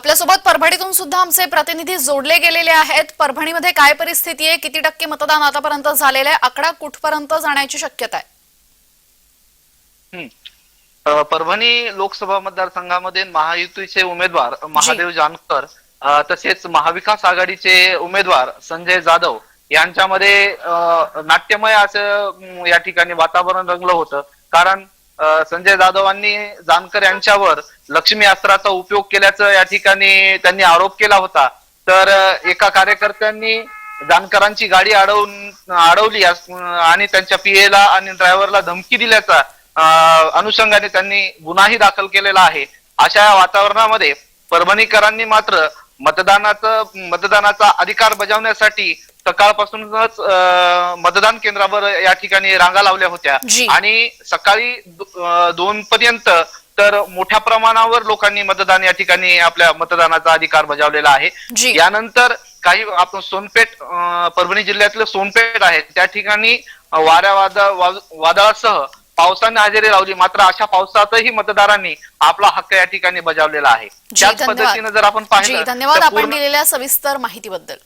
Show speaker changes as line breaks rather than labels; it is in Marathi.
आपल्यासोबत परभणीतून सुद्धा आमचे प्रतिनिधी जोडले गेलेले आहेत. परभणीमध्ये काय परिस्थिती आहे? किती टक्के मतदान आतापर्यंत झालेलं आहे? आकडा कुठपर्यंत जाण्याची शक्यता आहे?
परभणी लोकसभा मतदारसंघामध्ये महायुतीचे उमेदवार महादेव जानकर तसेच महाविकास आघाडीचे उमेदवार संजय जाधव यांच्यामध्ये नाट्यमय असं या ठिकाणी वातावरण रंगलं होतं. कारण संजय जाधवांनी जानकर यांच्यावर लक्ष्मी अस्त्राचा उपयोग केल्याचं या ठिकाणी त्यांनी आरोप केला होता. तर एका कार्यकर्त्यांनी जानकरांची गाडी अडवून अडवली आणि त्यांच्या पीएला आणि ड्रायव्हरला धमकी दिल्याचा अनुषंगाने त्यांनी गुन्हाही दाखल केलेला आहे. अशा वातावरणामध्ये परभणीकरांनी मात्र मतदानाचं मतदानाचा अधिकार बजावण्यासाठी सकाळपासूनच मतदान केंद्रावर या ठिकाणी रांगा लावल्या होत्या. आणि सकाळी दोन पर्यंत तर मोठ्या प्रमाणावर लोकांनी मतदान या ठिकाणी आपल्या मतदानाचा अधिकार बजावलेला आहे. यानंतर काही आपण सोनपेठ परभणी जिल्ह्यातलं सोनपेठ आहे. त्या ठिकाणी वाऱ्या वादळासह पावसाने हजेरी लावली. मात्र अशा पावसातही मतदारांनी आपला हक्क या ठिकाणी बजावलेला आहे. त्याच पद्धतीने जर आपण पाहिलं
धन्यवाद आपण दिलेल्या सविस्तर माहितीबद्दल.